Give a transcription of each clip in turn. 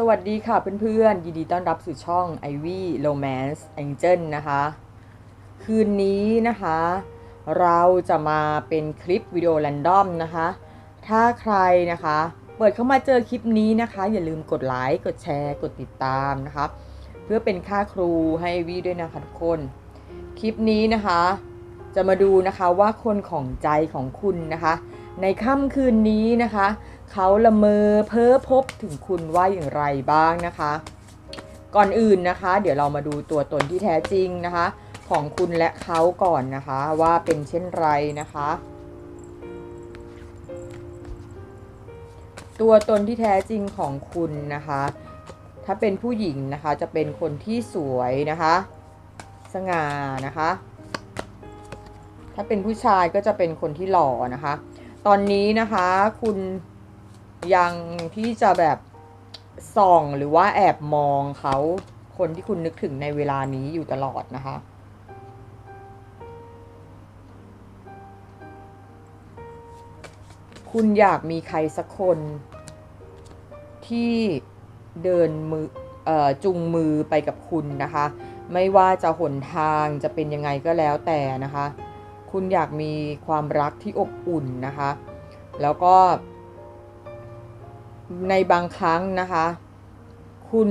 สวัสดีค่ะเพื่อนๆ ยินดีต้อนรับสู่ช่อง Ivy Romance Angel นะคะ คืนนี้นะคะ เราจะมาเป็นคลิปวิดีโอแรนดอมนะคะ ถ้าใครนะคะ เปิดเข้ามาเจอคลิปนี้นะคะ อย่าลืมกดไลค์กดแชร์กดติดตามนะคะ เพื่อเป็นค่าครูให้วีด้วยนะคะทุกคน คลิปนี้นะคะ จะมาดูนะคะว่าคนของใจของคุณนะคะ ในค่ำคืนนี้นะคะ เขาละเมอเพ้อพบถึงคุณว่าอย่างไรบ้างนะคะ ก่อนอื่นนะคะ เดี๋ยวเรามาดูตัวตนที่แท้จริงนะคะ ของคุณและเขาก่อนนะคะว่าเป็นเช่นไรนะคะ ตัวตนที่แท้จริงของคุณนะคะ ถ้าเป็นผู้หญิงนะคะจะเป็นคนที่สวยนะคะ สง่านะคะ ถ้าเป็นผู้ชายก็จะเป็นคนที่หล่อนะคะ ตอนนี้นะคะคุณยังที่จะแบบส่องหรือว่าแอบมองเขาคนที่คุณนึกถึงในเวลานี้อยู่ตลอดนะคะ คุณอยากมีใครสักคน ที่เดินมืออจุงมือไปกับคุณนะคะ ไม่ว่าจะหนทางจะเป็นยังไงก็แล้วแต่นะคะ คุณอยากมีความรักที่อบอุ่นนะคะ แล้วก็ ในบางครั้งนะคะ คุณ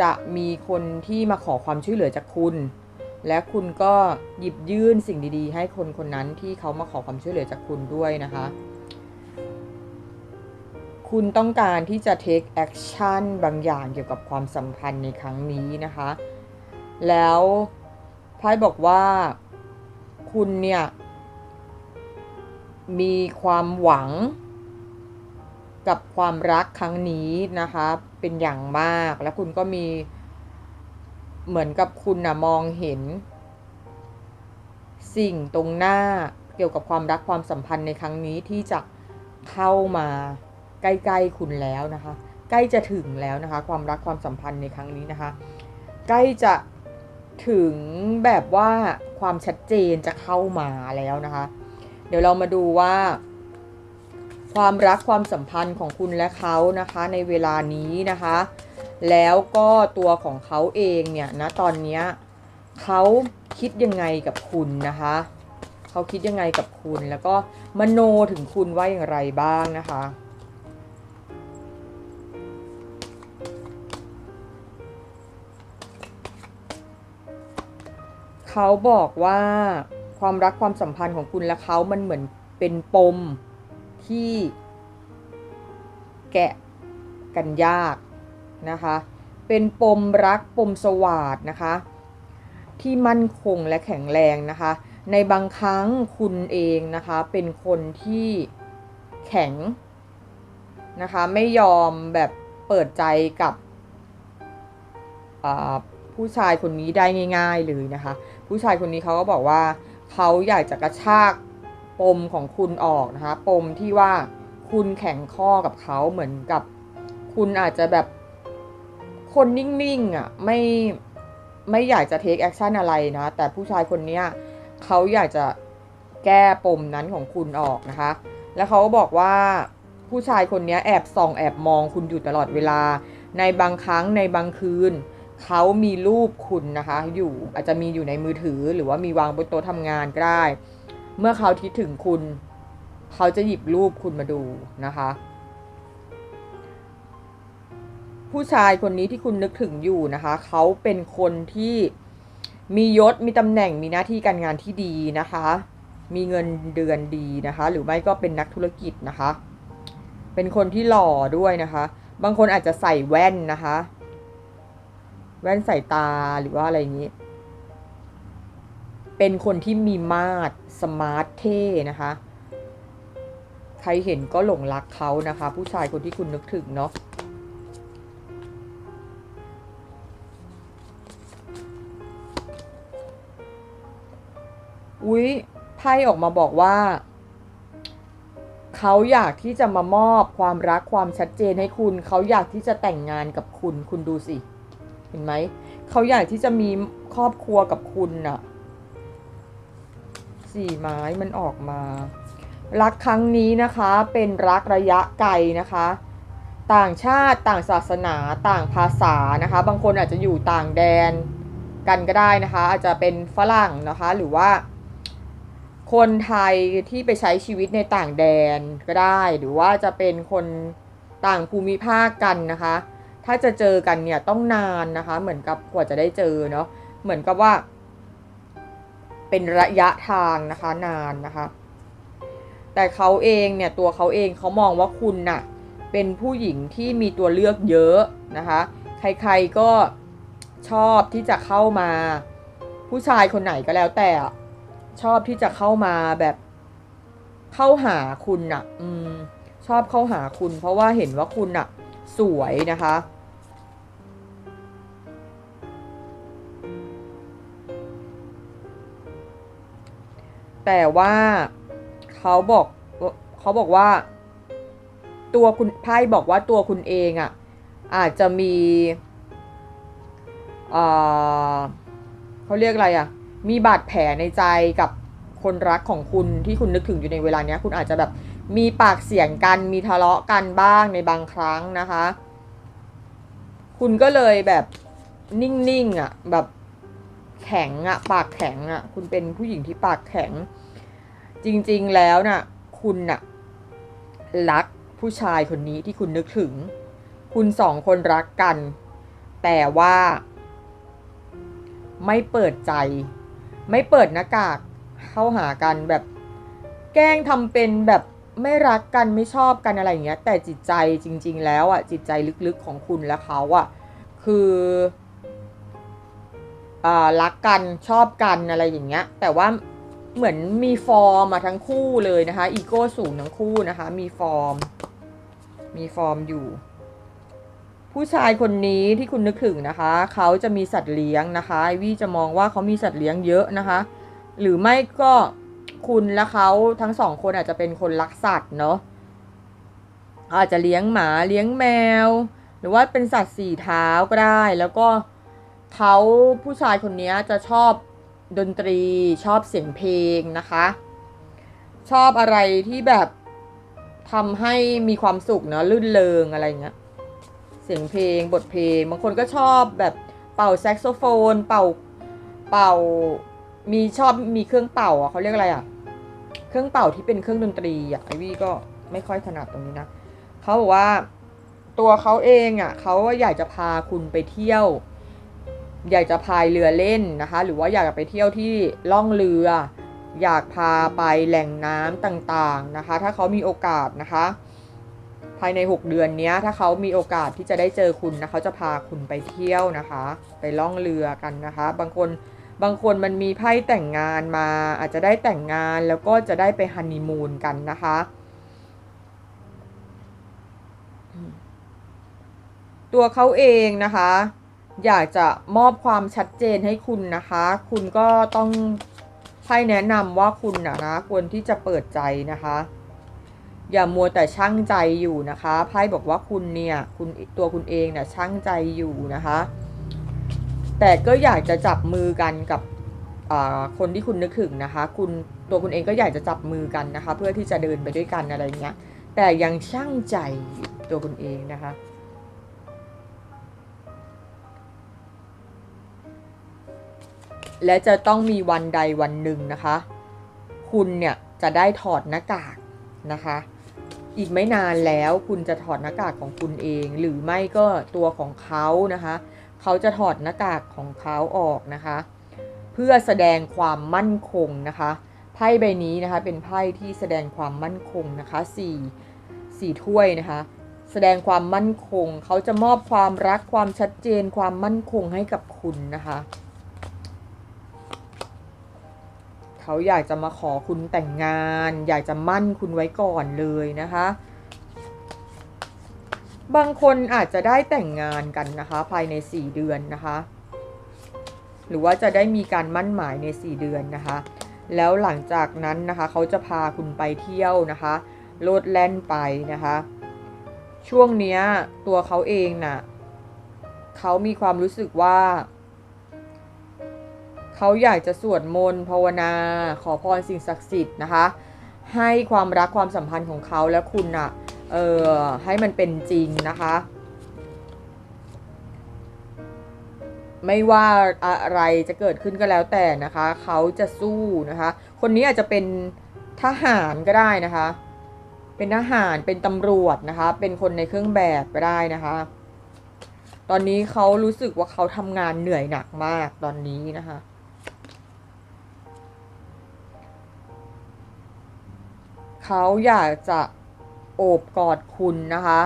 จะมีคนที่มาขอความช่วยเหลือจากคุณ และคุณก็หยิบยื่นสิ่งดีๆ ให้คนคนนั้นที่เขามาขอความช่วยเหลือจากคุณด้วยนะคะ คุณต้องการที่จะ take action บางอย่างเกี่ยวกับความสัมพันธ์ในครั้งนี้นะคะ แล้วไพ่บอกว่า คุณเนี่ย มีความหวังกับความรักครั้งนี้นะคะ เป็นอย่างมากและคุณก็มีเหมือนกับคุณนะมองเห็น สิ่งตรงหน้าเกี่ยวกับความรักความสัมพันธ์ในครั้งนี้ที่จะเข้ามาใกล้ๆคุณแล้วนะคะ ใกล้จะถึงแล้วนะคะ ความรักความสัมพันธ์ในครั้งนี้นะคะ ใกล้จะถึงแบบว่า ความชัดเจนจะเข้ามาแล้วนะคะ เดี๋ยวเรามาดูว่า ความรักความสัมพันธ์ของคุณและเขานะคะ ในเวลานี้นะคะ แล้วก็ตัวของเขาเองเนี่ยนะตอนนี้เขาคิดยังไงกับคุณนะคะเขาคิดยังไงกับคุณแล้วก็มโนถึงคุณว่าอย่างไรบ้างนะคะ เขาบอกว่าความรักความสัมพันธ์ของคุณและเขามันเหมือนเป็นปมที่แกะกันยากนะคะ เป็นปมรักปมสวาดนะคะ ที่มั่นคงและแข็งแรงนะคะ ในบางครั้งคุณเองนะคะเป็นคนที่แข็งนะคะไม่ยอมแบบเปิดใจกับผู้ชายคนนี้ได้ง่าย ๆเลยนะคะ ผู้ชายคนนี้เขาก็บอกว่าเขาอยากจะกระชากปมของคุณออกนะคะปมที่ว่าคุณแข็งข้อกับเขาเหมือนกับ คุณอาจจะแบบคนนิ่งๆอะไม่ไม่อยากจะเทคแอคชั่นอะไรนะ แต่ผู้ชายคนนี้เขาอยากจะแก้ปมนั้นของคุณออกนะคะ แล้วเขาก็บอกว่าผู้ชายคนนี้แอบส่องแอบมองคุณอยู่ตลอดเวลา ในบางครั้งในบางคืน เขามีรูปคุณนะคะ อยู่อาจจะมีอยู่ในมือถือ หรือว่ามีวางบนโต๊ะทำงานก็ได้ เมื่อเขาคิดถึงคุณ เขาจะหยิบรูปคุณมาดูนะคะ ผู้ชายคนนี้ที่คุณนึกถึงอยู่นะคะ เขาเป็นคนที่มียศมีตำแหน่งมีหน้าที่การงานที่ดีนะคะ มีเงินเดือนดีนะคะ หรือไม่ก็เป็นนักธุรกิจนะคะ เป็นคนที่หล่อด้วยนะคะ บางคนอาจจะใส่แว่นนะคะ แว่นใส่ตาหรือว่าอะไรอย่างนี้ เป็นคนที่มีมาดสมาร์ทเท่นะคะ ใครเห็นก็หลงรักเขานะคะ ผู้ชายคนที่คุณนึกถึงเนาะอุ๊ยไพ่ออกมาบอกว่า เขาอยากที่จะมามอบความรักความชัดเจนให้คุณ เขาอยากที่จะแต่งงานกับคุณ คุณดูสิเห็นไหม เขาอยากที่จะมีครอบครัวกับคุณน่ะสี่ไม้มันออกมา รักครั้งนี้นะคะเป็นรักระยะไกลนะคะ ต่างชาติต่างศาสนาต่างภาษานะคะ บางคนอาจจะอยู่ต่างแดนกันก็ได้นะคะ อาจจะเป็นฝรั่งนะคะ หรือว่า คนไทยที่ไปใช้ชีวิตในต่างแดนก็ได้ หรือว่าจะเป็นคนต่างภูมิภาคกันนะคะ ถ้าจะเจอกันเนี่ยต้องนานนะคะ เหมือนกับกว่าจะได้เจอเนาะเหมือนกับว่า เป็นระยะทางนะคะนานนะคะ แต่เขาเองเนี่ยตัวเขาเองเขามองว่าคุณน่ะเป็นผู้หญิงที่มีตัวเลือกเยอะนะคะ ใครๆก็ชอบที่จะเข้ามา ผู้ชายคนไหนก็แล้วแต่ชอบที่จะเข้ามาแบบเข้าหาคุณน่ะ อืมชอบเข้าหาคุณ เพราะว่าเห็นว่าคุณน่ะ สวยนะคะ แต่ว่าเขาบอกเขาบอกว่า ตัวคุณไพ่บอกว่าตัวคุณเองอะ่ะ อาจจะมีเขาเรียกอะไรอะ่ะ มีบาดแผลในใจกับคนรักของคุณที่คุณนึกถึงอยู่ในเวลาเนี้ย คุณอาจจะแบบมีปากเสียงกันมีทะเลาะกันบ้างในบางครั้งนะคะ คุณก็เลยแบบนิ่งๆอะ่ะแบบ แข็งอะ่ะปากแข็งอะ่ะคุณเป็นผู้หญิงที่ปากแข็ง จริงๆแล้วนะ่ะคุณน่ะรักผู้ชายคนนี้ที่คุณนึกถึง คุณสองคนรักกัน แต่ว่าไม่เปิดใจ ไม่เปิดหน้ากากเข้าหากันแบบ แกล้งทำเป็นแบบไม่รักกันไม่ชอบกันอะไรอย่างเงี้ย แต่จิตใจจริง ๆ แล้วอะจิตใจลึกๆของคุณและเขาอะคือ รักกันชอบกันอะไรอย่างเงี้ย แต่ว่าเหมือนมีฟอร์มมาทั้งคู่เลยนะคะอีโก้สูงทั้งคู่นะคะ มีฟอร์ม มีฟอร์มอยู่ ผู้ชายคนนี้ที่คุณนึกถึงนะคะ เขาจะมีสัตว์เลี้ยงนะคะไอวี่จะมองว่าเขามีสัตว์เลี้ยงเยอะนะคะ หรือไม่ก็คุณและเขาทั้งสองคนอาจจะเป็นคนรักสัตว์เนาะอาจจะเลี้ยงหมาเลี้ยงแมว หรือว่าเป็นสัตว์สี่เท้าก็ได้แล้วก็ เขาผู้ชายคนนี้จะชอบดนตรีชอบเสียงเพลงนะคะ ชอบอะไรที่แบบทำให้มีความสุขเนาะลื่นเลงอะไรเงี้ยเสียงเพลงบทเพลง บางคนก็ชอบแบบเป่าแซกโซโฟน เป่าเป่ามีชอบมีเครื่องเป่าอะเขาเรียกอะไรอะเครื่องเป่าที่เป็นเครื่องดนตรีอะไอวี่ก็ไม่ค่อยถนัดตรงนี้นะเขาบอกว่าตัวเขาเองอะเขาอยากจะพาคุณไปเที่ยว อยากจะพายเรือเล่นนะคะ หรือว่าอยากไปเที่ยวที่ล่องเรือ อยากพาไปแหล่งน้ำต่างๆนะคะ ถ้าเขามีโอกาสนะคะ ภายใน 6 เดือนนี้ถ้าเขามีโอกาสที่จะได้เจอคุณนะเขาจะพาคุณไปเที่ยวนะคะ ไปล่องเรือกันนะคะ บางคนบางคนมันมีไพ่แต่งงานมา อาจจะได้แต่งงานแล้วก็จะได้ไปฮันนีมูนกันนะคะตัวเขาเองนะคะ อยากจะมอบความชัดเจนให้คุณนะคะ คุณก็ต้องไพ่แนะนำว่าคุณนะนะควรที่จะเปิดใจนะคะ อย่ามัวแต่ช่างใจอยู่นะคะไพ่บอกว่าคุณเนี่ยคุณตัวคุณเองเนี่ยช่างใจอยู่นะคะ แต่ก็อยากจะจับมือกันกับคนที่คุณนึกถึงนะคะ คุณตัวคุณเองก็อยากจะจับมือกันนะคะ เพื่อที่จะเดินไปด้วยกันอะไรเงี้ยแต่ยังช่างใจตัวคุณเองนะคะ และจะต้องมีวันใดวันหนึ่งนะคะ คุณเนี่ยจะได้ถอดหน้ากากนะคะ อีกไม่นานแล้วคุณจะถอดหน้ากากของคุณเอง หรือไม่ก็ตัวของเขานะคะ เขาจะถอดหน้ากากของเขาออกนะคะ เพื่อแสดงความมั่นคงนะคะไพ่ใบนี้นะคะเป็นไพ่ที่แสดงความมั่นคงนะคะสี่สี่ถ้วยนะคะ แสดงความมั่นคง เขาจะมอบความรักความชัดเจนความมั่นคงให้กับคุณนะคะ เขาอยากจะมาขอคุณแต่งงาน อยากจะมั่นคุณไว้ก่อนเลยนะคะ บางคนอาจจะได้แต่งงานกันนะคะ ภายใน 4 เดือนนะคะ หรือว่าจะได้มีการมั่นหมายใน 4 เดือนนะคะ แล้วหลังจากนั้นนะคะเขาจะพาคุณไปเที่ยวนะคะโลดแล่นไปนะคะ ช่วงนี้ตัวเขาเองนะ่ะเขามีความรู้สึกว่า เขาอยากจะสวดมนต์ภาวนา ขอพรสิ่งศักดิ์สิทธิ์นะคะ ให้ความรักความสัมพันธ์ของเขาและคุณนะ่ะเออให้มันเป็นจริงนะคะไม่ว่าอะไรจะเกิดขึ้นก็แล้วแต่นะคะ เขาจะสู้นะคะ คนนี้อาจจะเป็นทหารก็ได้นะคะ เป็นทหารเป็นตำรวจนะคะ เป็นคนในเครื่องแบบก็ได้นะคะ ตอนนี้เขารู้สึกว่าเขาทำงานเหนื่อยหนักมากตอนนี้นะคะ เขาอยากจะโอบกอดคุณนะคะ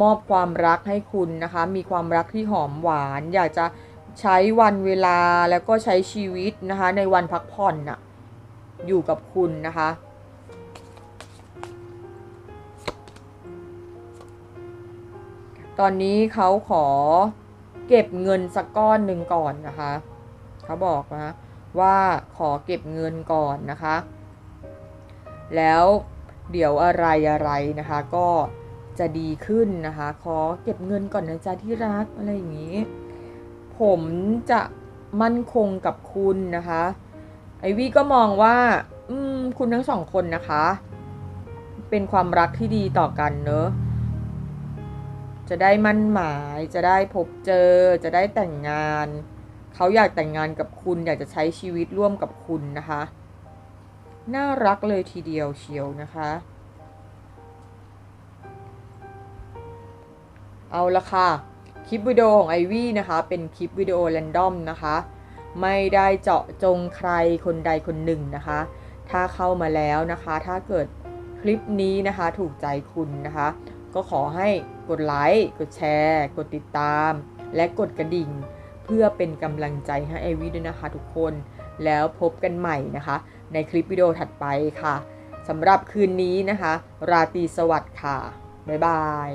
มอบความรักให้คุณนะคะ มีความรักที่หอมหวาน อยากจะใช้วันเวลาแล้วก็ใช้ชีวิตนะคะ ในวันพักผ่อนน่ะอยู่กับคุณนะคะตอนนี้เขาขอเก็บเงินสักก้อนหนึ่งก่อนนะคะ เขาบอกนะว่าขอเก็บเงินก่อนนะคะ แล้ว เดี๋ยวอะไรอะไรนะคะก็จะดีขึ้นนะคะ ขอเก็บเงินก่อนนะจ๊ะที่รักอะไรอย่างนี้ ผมจะมั่นคงกับคุณนะคะ ไอวี่ก็มองว่า อืม คุณทั้งสองคนนะคะ เป็นความรักที่ดีต่อกันเนอะ จะได้มั่นหมาย จะได้พบเจอ จะได้แต่งงาน เขาอยากแต่งงานกับคุณ อยากจะใช้ชีวิตร่วมกับคุณนะคะ น่ารักเลยทีเดียวเชียวนะคะ เอาละค่ะ คลิปวิดีโอของไอวี่นะคะ เป็นคลิปวิดีโอแรนดอมนะคะ ไม่ได้เจาะจงใครคนใดคนหนึ่งนะคะ ถ้าเข้ามาแล้วนะคะ ถ้าเกิดคลิปนี้นะคะถูกใจคุณนะคะ ก็ขอให้กดไลค์ กดแชร์ กดติดตาม และกดกระดิ่ง เพื่อเป็นกำลังใจให้ไอวี่ด้วยนะคะทุกคน แล้วพบกันใหม่นะคะ ในคลิปวิดีโอถัดไปค่ะสำหรับคืนนี้นะคะ ราตรีสวัสดิ์ค่ะ บ๊ายบาย